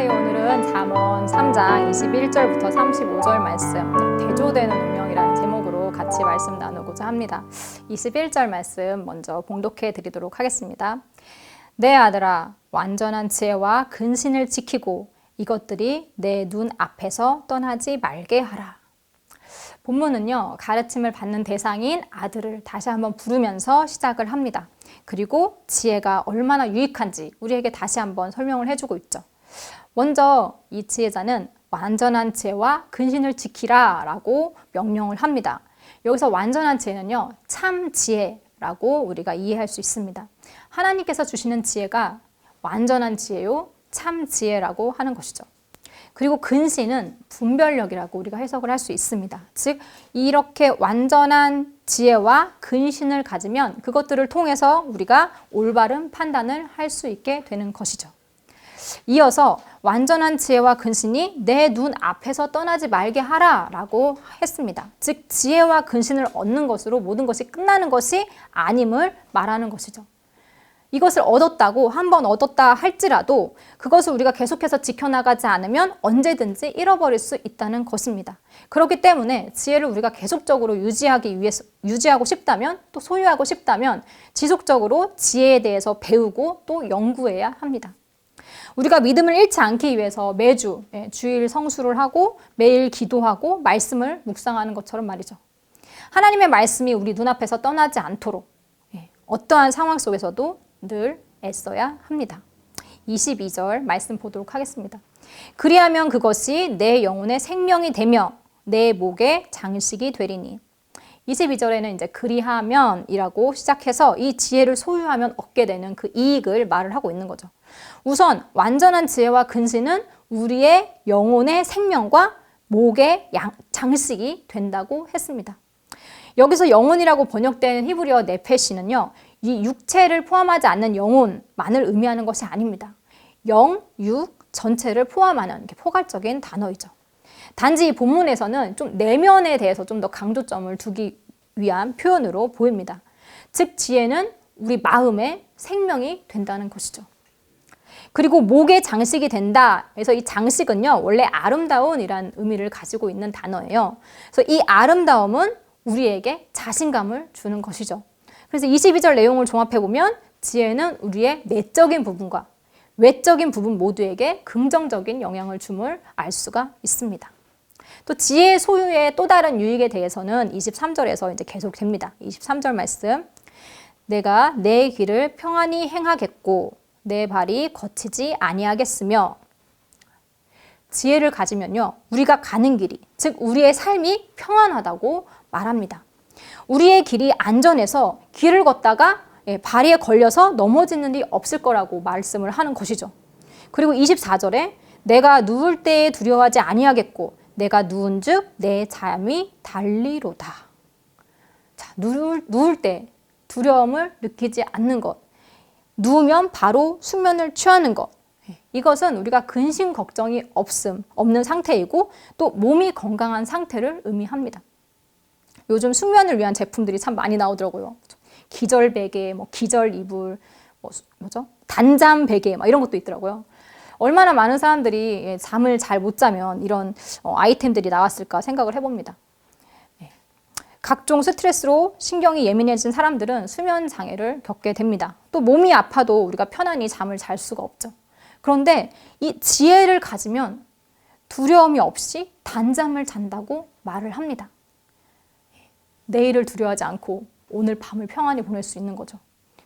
안녕하세요. 오늘은 잠언 3장 21절부터 35절 말씀 대조되는 운명이라는 제목으로 같이 말씀 나누고자 합니다. 21절 말씀 먼저 봉독해 드리도록 하겠습니다. 내 아들아 완전한 지혜와 근신을 지키고 이것들이 내 눈 앞에서 떠나지 말게 하라. 본문은요, 가르침을 받는 대상인 아들을 다시 한번 부르면서 시작을 합니다. 그리고 지혜가 얼마나 유익한지 우리에게 다시 한번 설명을 해주고 있죠. 먼저 이 지혜자는 완전한 지혜와 근신을 지키라 라고 명령을 합니다. 여기서 완전한 지혜는요, 참 지혜라고 우리가 이해할 수 있습니다. 하나님께서 주시는 지혜가 완전한 지혜요, 참 지혜라고 하는 것이죠. 그리고 근신은 분별력이라고 우리가 해석을 할 수 있습니다. 즉, 이렇게 완전한 지혜와 근신을 가지면 그것들을 통해서 우리가 올바른 판단을 할 수 있게 되는 것이죠. 이어서 완전한 지혜와 근신이 내 눈 앞에서 떠나지 말게 하라라고 했습니다. 즉 지혜와 근신을 얻는 것으로 모든 것이 끝나는 것이 아님을 말하는 것이죠. 이것을 얻었다고 한 번 얻었다 할지라도 그것을 우리가 계속해서 지켜나가지 않으면 언제든지 잃어버릴 수 있다는 것입니다. 그렇기 때문에 지혜를 우리가 계속적으로 유지하기 위해서 유지하고 싶다면 또 소유하고 싶다면 지속적으로 지혜에 대해서 배우고 또 연구해야 합니다. 우리가 믿음을 잃지 않기 위해서 매주 예, 주일 성수를 하고 매일 기도하고 말씀을 묵상하는 것처럼 말이죠. 하나님의 말씀이 우리 눈앞에서 떠나지 않도록 예, 어떠한 상황 속에서도 늘 애써야 합니다. 22절 말씀 보도록 하겠습니다. 그리하면 그것이 내 영혼의 생명이 되며 내 목의 장식이 되리니. 22절에는 이제 그리하면이라고 시작해서 이 지혜를 소유하면 얻게 되는 그 이익을 말을 하고 있는 거죠. 우선 완전한 지혜와 근신은 우리의 영혼의 생명과 목의 양, 장식이 된다고 했습니다. 여기서 영혼이라고 번역된 히브리어 네페시는요, 이 육체를 포함하지 않는 영혼만을 의미하는 것이 아닙니다. 영, 육 전체를 포함하는 포괄적인 단어이죠. 단지 본문에서는 좀 내면에 대해서 좀 더 강조점을 두기 위한 표현으로 보입니다. 즉 지혜는 우리 마음의 생명이 된다는 것이죠. 그리고 목의 장식이 된다. 그래서 이 장식은요, 원래 아름다운이란 의미를 가지고 있는 단어예요. 그래서 이 아름다움은 우리에게 자신감을 주는 것이죠. 그래서 22절 내용을 종합해 보면 지혜는 우리의 내적인 부분과 외적인 부분 모두에게 긍정적인 영향을 줌을 알 수가 있습니다. 또 지혜 소유의 또 다른 유익에 대해서는 23절에서 이제 계속 됩니다. 23절 말씀. 내가 내 길을 평안히 행하겠고 내 발이 거치지 아니하겠으며 지혜를 가지면요. 우리가 가는 길이 즉 우리의 삶이 평안하다고 말합니다. 우리의 길이 안전해서 길을 걷다가 예, 발에 걸려서 넘어지는 일이 없을 거라고 말씀을 하는 것이죠. 그리고 24절에 내가 누울 때에 두려워하지 아니하겠고 내가 누운즉 내 잠이 달리로다. 자, 누울, 누울 때 두려움을 느끼지 않는 것. 누우면 바로 숙면을 취하는 것. 예, 이것은 우리가 근심 걱정이 없음, 없는 상태이고 또 몸이 건강한 상태를 의미합니다. 요즘 숙면을 위한 제품들이 참 많이 나오더라고요. 기절 베개, 뭐 기절 이불, 뭐, 뭐죠? 단잠 베개, 막 이런 것도 있더라고요. 얼마나 많은 사람들이 예, 잠을 잘 못 자면 이런 어, 아이템들이 나왔을까 생각을 해봅니다. 예. 각종 스트레스로 신경이 예민해진 사람들은 수면 장애를 겪게 됩니다. 또 몸이 아파도 우리가 편안히 잠을 잘 수가 없죠. 그런데 이 지혜를 가지면 두려움이 없이 단잠을 잔다고 말을 합니다. 내일을 두려워하지 않고 오늘 밤을 평안히 보낼 수 있는 거죠.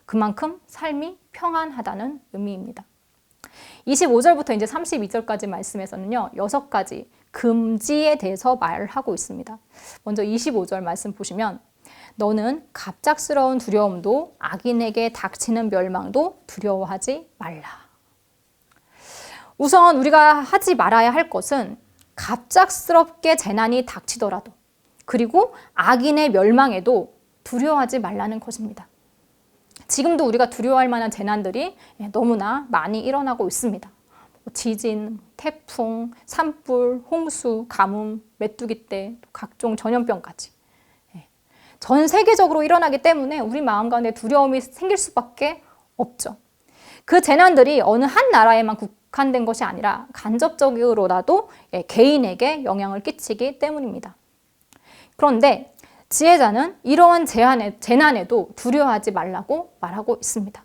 그만큼 삶이 평안하다는 의미입니다. 25절부터 이제 32절까지 말씀에서는요, 여섯 가지 금지에 대해서 말하고 있습니다. 먼저 25절 말씀 보시면, 너는 갑작스러운 두려움도 악인에게 닥치는 멸망도 두려워하지 말라. 우선 우리가 하지 말아야 할 것은 갑작스럽게 재난이 닥치더라도 그리고 악인의 멸망에도 두려워하지 말라는 것입니다. 지금도 우리가 두려워할 만한 재난들이 예, 너무나 많이 일어나고 있습니다. 뭐 지진, 태풍, 산불, 홍수, 가뭄, 메뚜기떼, 각종 전염병까지. 예. 전 세계적으로 일어나기 때문에 우리 마음 가운데 두려움이 생길 수밖에 없죠. 그 재난들이 어느 한 나라에만 국한된 것이 아니라 간접적으로라도 예, 개인에게 영향을 끼치기 때문입니다. 그런데 지혜자는 이러한 재난에, 재난에도 두려워하지 말라고 말하고 있습니다.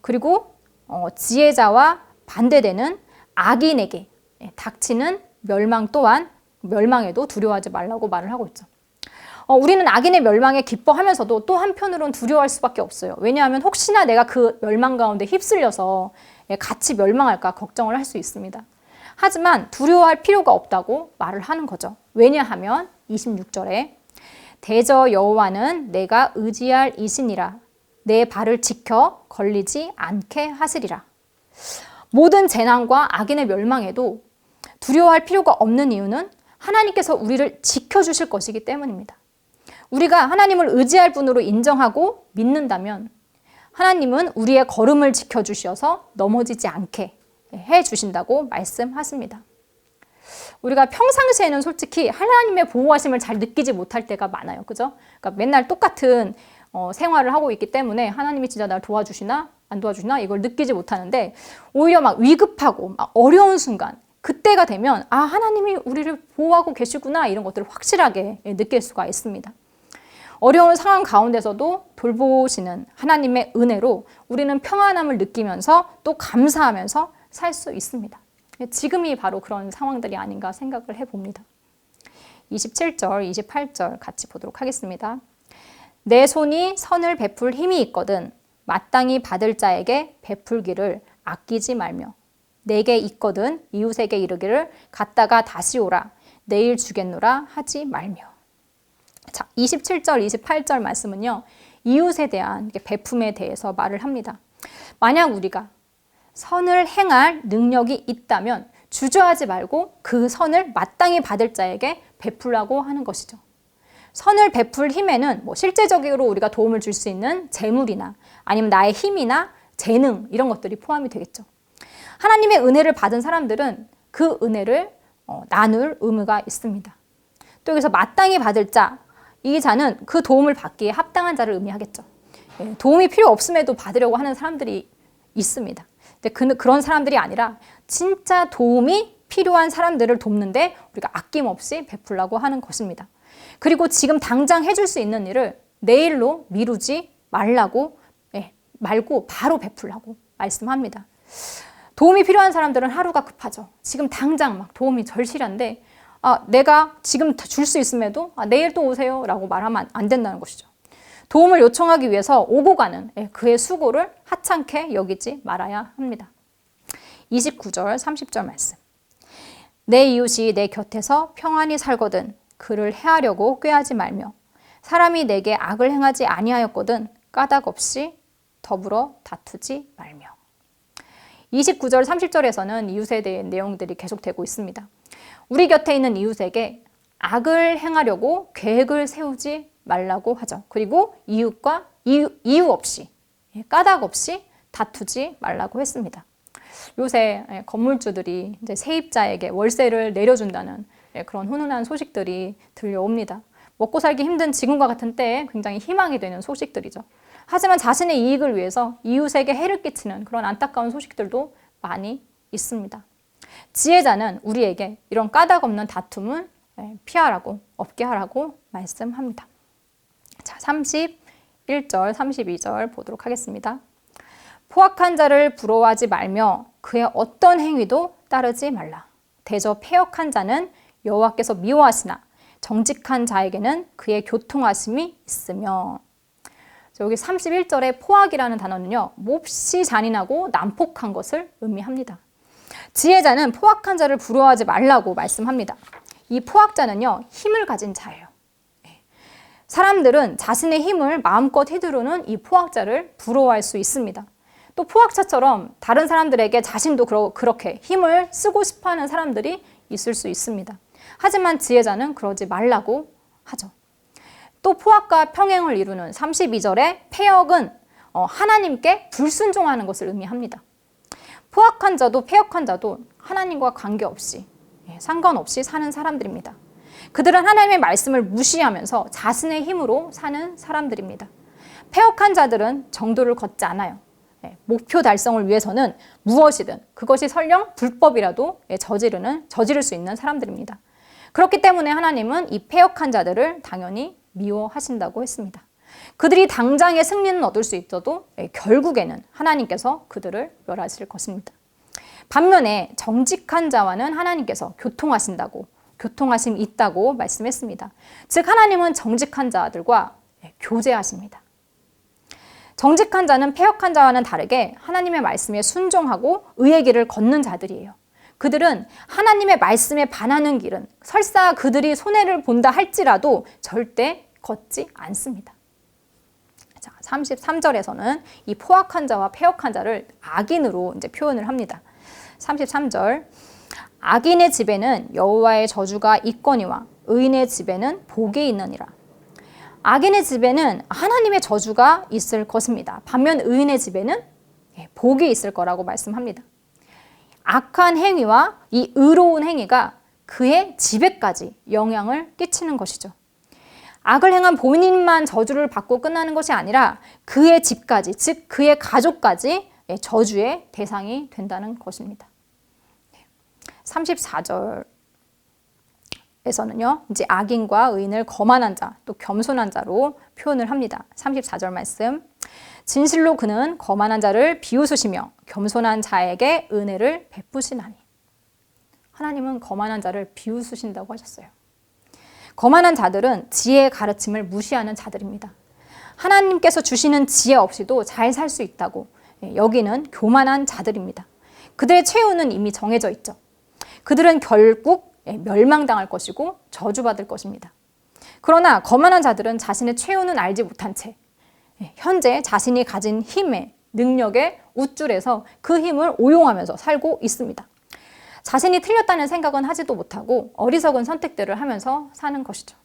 그리고 어, 지혜자와 반대되는 악인에게 예, 닥치는 멸망 또한 멸망에도 두려워하지 말라고 말을 하고 있죠. 어, 우리는 악인의 멸망에 기뻐하면서도 또 한편으론 두려워할 수밖에 없어요. 왜냐하면 혹시나 내가 그 멸망 가운데 휩쓸려서 예, 같이 멸망할까 걱정을 할 수 있습니다. 하지만 두려워할 필요가 없다고 말을 하는 거죠. 왜냐하면 26절에 대저 여호와는 내가 의지할 이신이라 내 발을 지켜 걸리지 않게 하시리라. 모든 재난과 악인의 멸망에도 두려워할 필요가 없는 이유는 하나님께서 우리를 지켜주실 것이기 때문입니다. 우리가 하나님을 의지할 분으로 인정하고 믿는다면 하나님은 우리의 걸음을 지켜주셔서 넘어지지 않게 해 주신다고 말씀하십니다. 우리가 평상시에는 솔직히 하나님의 보호하심을 잘 느끼지 못할 때가 많아요. 그죠? 그러니까 맨날 똑같은 어, 생활을 하고 있기 때문에 하나님이 진짜 날 도와주시나 안 도와주시나 이걸 느끼지 못하는데 오히려 막 위급하고 막 어려운 순간 그때가 되면 아 하나님이 우리를 보호하고 계시구나 이런 것들을 확실하게 느낄 수가 있습니다. 어려운 상황 가운데서도 돌보시는 하나님의 은혜로 우리는 평안함을 느끼면서 또 감사하면서 살 수 있습니다. 지금이 바로 그런 상황들이 아닌가 생각을 해봅니다. 27절, 28절 같이 보도록 하겠습니다. 내 손이 선을 베풀 힘이 있거든 마땅히 받을 자에게 베풀기를 아끼지 말며 내게 있거든 이웃에게 이르기를 갔다가 다시 오라. 내일 주겠노라 하지 말며. 자 27절 28절 말씀은요 이웃에 대한 베품에 대해서 말을 합니다. 만약 우리가 선을 행할 능력이 있다면 주저하지 말고 그 선을 마땅히 받을 자에게 베풀라고 하는 것이죠. 선을 베풀 힘에는 뭐 실제적으로 우리가 도움을 줄 수 있는 재물이나 아니면 나의 힘이나 재능 이런 것들이 포함이 되겠죠. 하나님의 은혜를 받은 사람들은 그 은혜를 어, 나눌 의무가 있습니다. 또 여기서 마땅히 받을 자, 이 자는 그 도움을 받기에 합당한 자를 의미하겠죠. 예, 도움이 필요 없음에도 받으려고 하는 사람들이 있습니다. 근데 그, 그런 사람들이 아니라 진짜 도움이 필요한 사람들을 돕는데 우리가 아낌없이 베풀라고 하는 것입니다. 그리고 지금 당장 해줄 수 있는 일을 내일로 미루지 말라고 예, 말고 바로 베풀라고 말씀합니다. 도움이 필요한 사람들은 하루가 급하죠. 지금 당장 막 도움이 절실한데 아, 내가 지금 줄 수 있음에도 아, 내일 또 오세요 라고 말하면 안 된다는 것이죠. 도움을 요청하기 위해서 오고 가는 예, 그의 수고를 하찮게 여기지 말아야 합니다. 29절, 30절 말씀. 내 이웃이 내 곁에서 평안히 살거든 그를 해하려고 꾀하지 말며 사람이 내게 악을 행하지 아니하였거든 까닭 없이 더불어 다투지 말며 29절 30절에서는 이웃에 대한 내용들이 계속되고 있습니다. 우리 곁에 있는 이웃에게 악을 행하려고 계획을 세우지 말라고 하죠. 그리고 이웃과 이유, 이유 없이 예, 까닭 없이 다투지 말라고 했습니다. 요새 예, 건물주들이 세입자에게 월세를 내려준다는 예, 그런 훈훈한 소식들이 들려옵니다. 먹고 살기 힘든 지금과 같은 때에 굉장히 희망이 되는 소식들이죠. 하지만 자신의 이익을 위해서 이웃에게 해를 끼치는 그런 안타까운 소식들도 많이 있습니다. 지혜자는 우리에게 이런 까닭 없는 다툼은 예, 피하라고, 없게 하라고 말씀합니다. 자, 31절, 32절 보도록 하겠습니다. 포악한 자를 부러워하지 말며 그의 어떤 행위도 따르지 말라. 대저 폐역한 자는 여호와께서 미워하시나 정직한 자에게는 그의 교통하심이 있으며 여기 31절의 포악이라는 단어는요 몹시 잔인하고 난폭한 것을 의미합니다. 지혜자는 포악한 자를 부러워하지 말라고 말씀합니다. 이 포악자는요 힘을 가진 자예요. 예. 사람들은 자신의 힘을 마음껏 휘두르는 이 포악자를 부러워할 수 있습니다. 또 포악자처럼 다른 사람들에게 자신도 그렇게 힘을 쓰고 싶어 하는 사람들이 있을 수 있습니다. 하지만 지혜자는 그러지 말라고 하죠. 또 포악과 평행을 이루는 32절의 폐역은 어, 하나님께 불순종하는 것을 의미합니다. 포악한 자도 폐역한 자도 하나님과 관계없이 예, 상관없이 사는 사람들입니다. 그들은 하나님의 말씀을 무시하면서 자신의 힘으로 사는 사람들입니다. 폐역한 자들은 정도를 걷지 않아요. 예, 목표 달성을 위해서는 무엇이든 그것이 설령 불법이라도 예, 저지르는 저지를 수 있는 사람들입니다. 그렇기 때문에 하나님은 이 폐역한 자들을 당연히 미워하신다고 했습니다. 그들이 당장의 승리는 얻을 수 있어도 예, 결국에는 하나님께서 그들을 멸하실 것입니다. 반면에 정직한 자와는 하나님께서 교통하신다고 교통하심이 있다고 말씀했습니다. 즉 하나님은 정직한 자들과 예, 교제하십니다. 정직한 자는 폐역한 자와는 다르게 하나님의 말씀에 순종하고 의의 길을 걷는 자들이에요. 그들은 하나님의 말씀에 반하는 길은 설사 그들이 손해를 본다 할지라도 절대 걷지 않습니다. 자, 33절에서는 이 포악한 자와 폐역한 자를 악인으로 이제 표현을 합니다. 33절 악인의 집에는 여호와의 저주가 있거니와 의인의 집에는 복이 있느니라. 악인의 집에는 하나님의 저주가 있을 것입니다. 반면 의인의 집에는 예, 복이 있을 거라고 말씀합니다. 악한 행위와 이 의로운 행위가 그의 집에까지 영향을 끼치는 것이죠. 악을 행한 본인만 저주를 받고 끝나는 것이 아니라 그의 집까지, 즉 그의 가족까지 예, 저주의 대상이 된다는 것입니다. 34절 에서는요, 이제 악인과 의인을 거만한 자, 또 겸손한 자로 표현을 합니다. 34절 말씀. 진실로 그는 거만한 자를 비웃으시며 겸손한 자에게 은혜를 베푸시나니. 하나님은 거만한 자를 비웃으신다고 하셨어요. 거만한 자들은 지혜의 가르침을 무시하는 자들입니다. 하나님께서 주시는 지혜 없이도 잘 살 수 있다고 예, 여기는 교만한 자들입니다. 그들의 최후는 이미 정해져 있죠. 그들은 결국 예, 멸망당할 것이고 저주받을 것입니다. 그러나 거만한 자들은 자신의 최후는 알지 못한 채 예, 현재 자신이 가진 힘에 능력에 우쭐해서 그 힘을 오용하면서 살고 있습니다. 자신이 틀렸다는 생각은 하지도 못하고 어리석은 선택들을 하면서 사는 것이죠.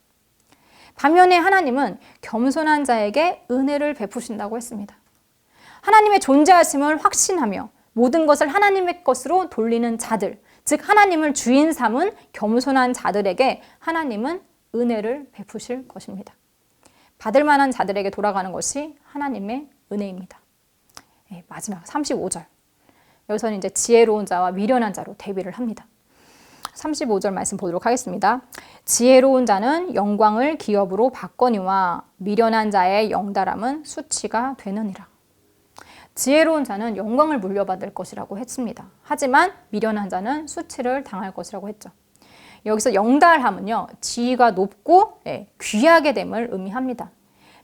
반면에 하나님은 겸손한 자에게 은혜를 베푸신다고 했습니다. 하나님의 존재하심을 확신하며 모든 것을 하나님의 것으로 돌리는 자들, 즉 하나님을 주인 삼은 겸손한 자들에게 하나님은 은혜를 베푸실 것입니다. 받을 만한 자들에게 돌아가는 것이 하나님의 은혜입니다. 네, 마지막 35절. 여기서는 이제 지혜로운 자와 미련한 자로 대비를 합니다. 35절 말씀 보도록 하겠습니다. 지혜로운 자는 영광을 기업으로 바거니와 미련한 자의 영달함은 수치가 되느니라. 지혜로운 자는 영광을 물려받을 것이라고 했습니다. 하지만 미련한 자는 수치를 당할 것이라고 했죠. 여기서 영달함은요, 지위가 높고 예, 귀하게 됨을 의미합니다.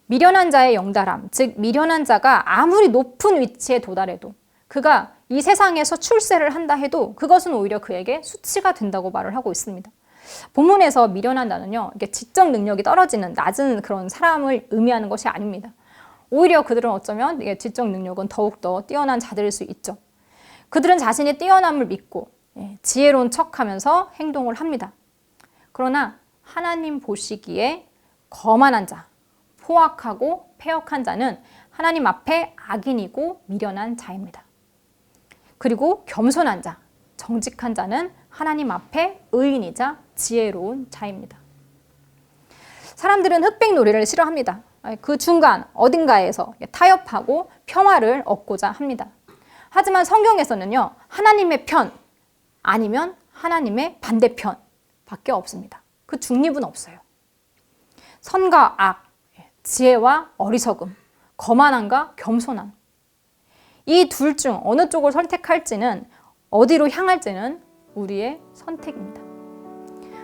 미련한 자의 영달함, 즉 미련한 자가 아무리 높은 위치에 도달해도 그가 이 세상에서 출세를 한다 해도 그것은 오히려 그에게 수치가 된다고 말을 하고 있습니다. 본문에서 미련한 자는요, 이게 지적 능력이 떨어지는 낮은 그런 사람을 의미하는 것이 아닙니다. 오히려 그들은 어쩌면 지적 능력은 더욱더 뛰어난 자들일 수 있죠. 그들은 자신의 뛰어남을 믿고 예, 지혜로운 척하면서 행동을 합니다. 그러나 하나님 보시기에 거만한 자, 포악하고 폐역한 자는 하나님 앞에 악인이고 미련한 자입니다. 그리고 겸손한 자, 정직한 자는 하나님 앞에 의인이자 지혜로운 자입니다. 사람들은 흑백 놀이를 싫어합니다. 그 중간 어딘가에서 타협하고 평화를 얻고자 합니다. 하지만 성경에서는요, 하나님의 편 아니면 하나님의 반대편 밖에 없습니다. 그 중립은 없어요. 선과 악, 지혜와 어리석음, 거만함과 겸손함. 이 둘 중 어느 쪽을 선택할지는 어디로 향할지는 우리의 선택입니다.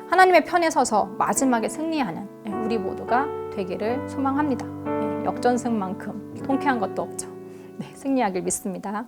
하나님의 편에 서서 마지막에 승리하는 우리 모두가 되기를 소망합니다. 네, 역전승만큼 통쾌한 것도 없죠. 네, 승리하길 믿습니다.